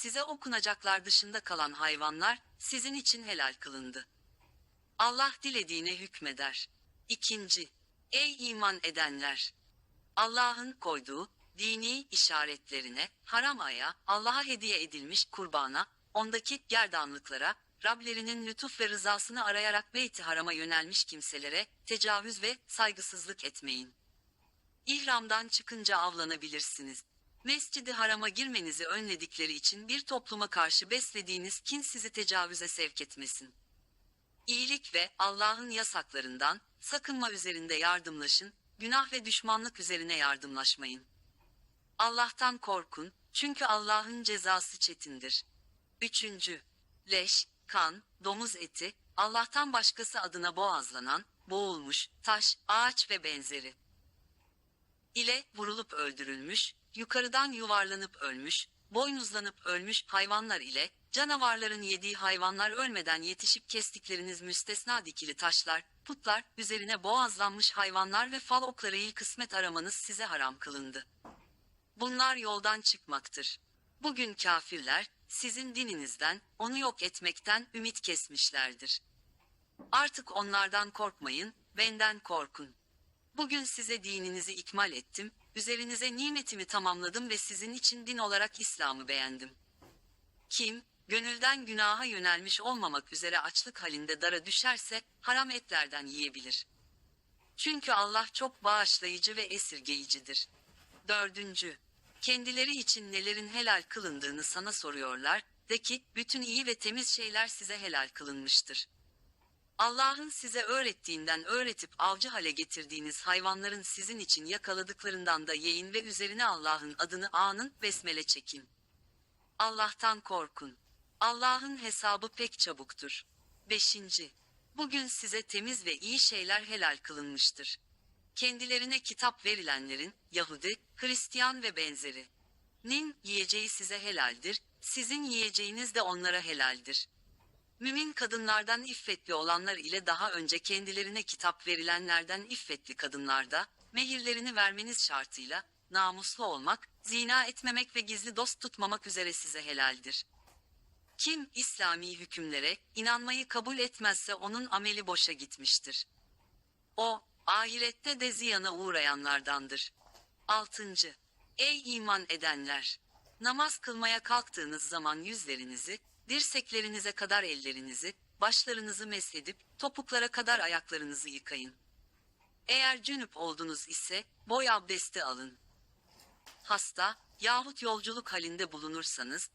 size okunacaklar dışında kalan hayvanlar, sizin için helal kılındı. Allah dilediğine hükmeder. İkinci, ey iman edenler! Allah'ın koyduğu, dini işaretlerine, haram aya, Allah'a hediye edilmiş kurbana, ondaki gerdanlıklara, Rablerinin lütuf ve rızasını arayarak Beyt-i Haram'a yönelmiş kimselere, tecavüz ve saygısızlık etmeyin. İhramdan çıkınca avlanabilirsiniz. Mescidi harama girmenizi önledikleri için bir topluma karşı beslediğiniz kin sizi tecavüze sevk etmesin. İyilik ve Allah'ın yasaklarından sakınma üzerinde yardımlaşın, günah ve düşmanlık üzerine yardımlaşmayın. Allah'tan korkun, çünkü Allah'ın cezası çetindir. Üçüncü, leş, kan, domuz eti, Allah'tan başkası adına boğazlanan, boğulmuş, taş, ağaç ve benzeri ile vurulup öldürülmüş, yukarıdan yuvarlanıp ölmüş, boynuzlanıp ölmüş hayvanlar ile canavarların yediği hayvanlar ölmeden yetişip kestikleriniz müstesna dikili taşlar, putlar, üzerine boğazlanmış hayvanlar ve fal oklarıyla kısmet aramanız size haram kılındı. Bunlar yoldan çıkmaktır. Bugün kafirler, sizin dininizden, onu yok etmekten ümit kesmişlerdir. Artık onlardan korkmayın, benden korkun. Bugün size dininizi ikmal ettim, üzerinize nimetimi tamamladım ve sizin için din olarak İslam'ı beğendim. Kim, gönülden günaha yönelmiş olmamak üzere açlık halinde dara düşerse, haram etlerden yiyebilir. Çünkü Allah çok bağışlayıcı ve esirgeyicidir. Dördüncü, kendileri için nelerin helal kılındığını sana soruyorlar, de ki, bütün iyi ve temiz şeyler size helal kılınmıştır. Allah'ın size öğrettiğinden öğretip avcı hale getirdiğiniz hayvanların sizin için yakaladıklarından da yiyin ve üzerine Allah'ın adını anın, besmele çekin. Allah'tan korkun. Allah'ın hesabı pek çabuktur. 5. Bugün size temiz ve iyi şeyler helal kılınmıştır. Kendilerine kitap verilenlerin, Yahudi, Hristiyan ve benzeri. Nin yiyeceği size helaldir, sizin yiyeceğiniz de onlara helaldir. Mümin kadınlardan iffetli olanlar ile daha önce kendilerine kitap verilenlerden iffetli kadınlarda, mehirlerini vermeniz şartıyla, namuslu olmak, zina etmemek ve gizli dost tutmamak üzere size helaldir. Kim İslami hükümlere inanmayı kabul etmezse onun ameli boşa gitmiştir. O, ahirette de ziyana uğrayanlardandır. 6. Ey iman edenler! Namaz kılmaya kalktığınız zaman yüzlerinizi, dirseklerinize kadar ellerinizi, başlarınızı mesedip, topuklara kadar ayaklarınızı yıkayın. Eğer cünüp oldunuz ise, boy abdesti alın. Hasta, yahut yolculuk halinde bulunursanız,